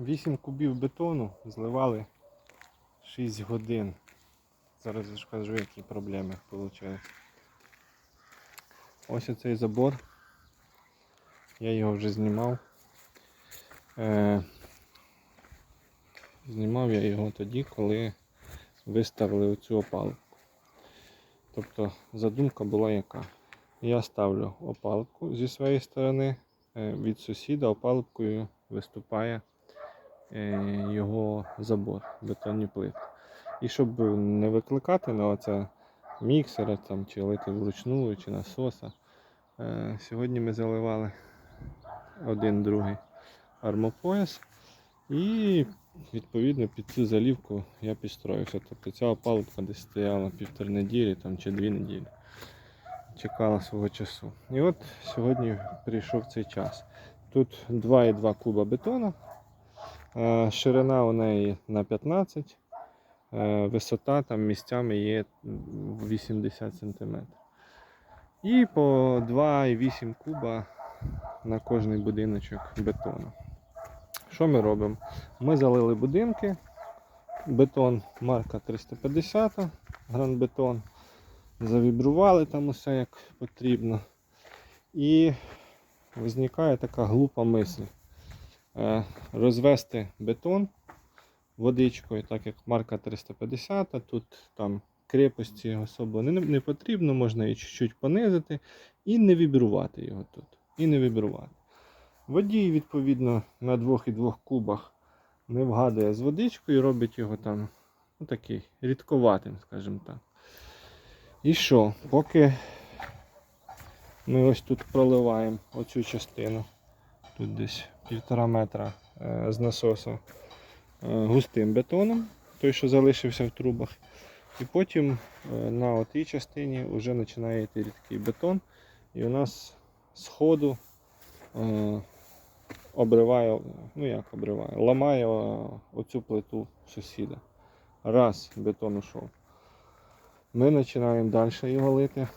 8 кубів бетону зливали 6 годин. Зараз я ж кажу, які проблеми виходить. Ось оцей забор. Я його вже знімав. Е, знімав я його тоді, коли виставили оцю опалку. Тобто задумка була яка? Я ставлю опалку зі своєї сторони, е, від сусіда опалкою виступає його забор, бетонні плити. І щоб не викликати на оце міксера там, чи лити вручну, чи насоса, е, сьогодні ми заливали один другий армопояс. І відповідно під цю залівку я підстроївся. Тобто ця опалубка десь стояла півтори неділі там, чи дві неділі. Чекала свого часу. І от сьогодні прийшов цей час. Тут 2,2 куба бетону. Е, Ширина у неї на 15, е, висота там місцями є 80 см. І по 2,8 куба на кожний будиночок бетону. Що ми робимо? Ми залили будинки, бетон марка 350, гранбетон. Завібрували там усе як потрібно. І виникає така глупа мисль. Е, розвести бетон водичкою, так як марка 350, тут там крепості особо не, не потрібно, можна і чуть-чуть понизити і не вібрувати його тут. І не вібрувати. Водій, відповідно, на двох і двох кубах не вгадує з водичкою робить його там ну, такий рідковатим, скажімо так. І що? Поки ми ось тут проливаємо оцю частину, тут десь півтора метра е, з насосу е, густим бетоном, той, що залишився в трубах. І потім е, на отій частині вже починає йти рідкий бетон. І у нас з ходу обриває, ну як обриває, ламає оцю плиту сусіда. Раз бетон ушов. Ми починаємо далі його лити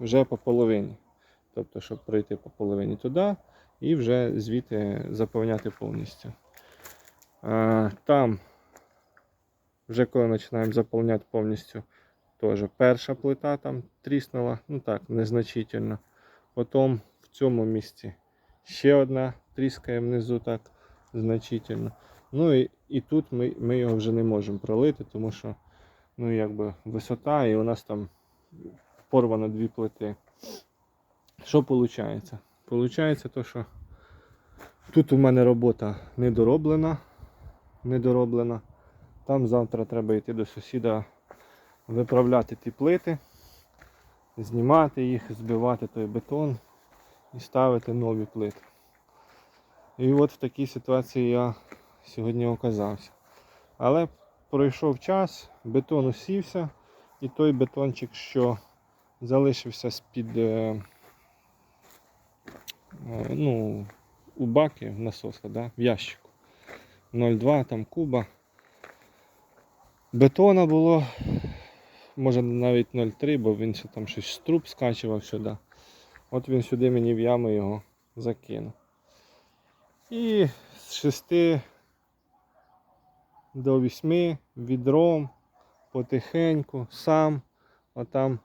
вже по половині. Тобто, щоб пройти по половині туди і вже звідти заповняти повністю. Там, вже коли починаємо заповняти повністю, теж перша плита там тріснула, ну так, незначительно. Потім в цьому місці ще одна тріскає внизу так значительно. Ну і, і тут ми, ми його вже не можемо пролити, тому що ну, якби висота, і у нас там порвано дві плити. Що виходить? Получається то, що тут у мене робота недороблена. недороблена. Там завтра треба йти до сусіда, виправляти ті плити, знімати їх, збивати той бетон і ставити нові плити. І от в такій ситуації я сьогодні оказався. Але пройшов час, бетон усівся, і той бетончик, що залишився з-під е, ну, у баки насоса, да, в ящику. 0,2 там куба. Бетона було, може навіть 0,3, бо він ще там щось з труб скачував сюди. От він сюди мені в яму його закинув. І з 6 до 8 відром потихеньку сам отам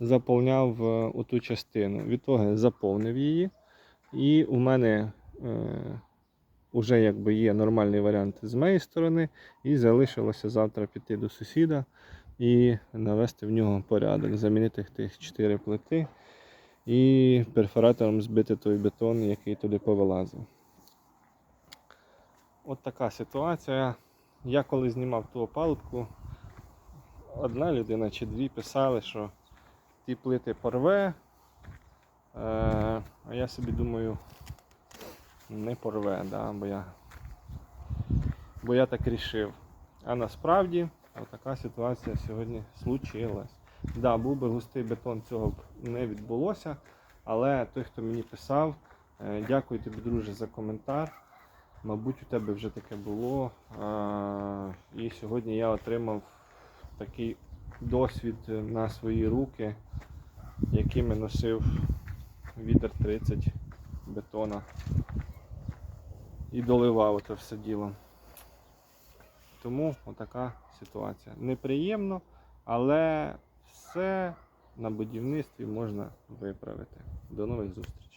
заповняв е, оту частину. Відтоді заповнив її. І у мене е, вже якби є нормальний варіант з моєї сторони. І залишилося завтра піти до сусіда і навести в нього порядок, замінити тих 4 плити і перфоратором збити той бетон, який туди повилазив. От така ситуація. Я коли знімав ту опалубку, одна людина чи дві писали, що ті плити порве. Е, а я собі думаю, не порве, да, бо я, бо я так рішив. А насправді така ситуація сьогодні случилась. Да, був би густий бетон, цього б не відбулося. Але той, хто мені писав, е, дякую тобі, друже, за коментар. Мабуть, у тебе вже таке було. І сьогодні я отримав такий досвід на свої руки, якими носив відер 30 бетона і доливав це все діло. Тому отака ситуація. Неприємно, але все на будівництві можна виправити. До нових зустрічей.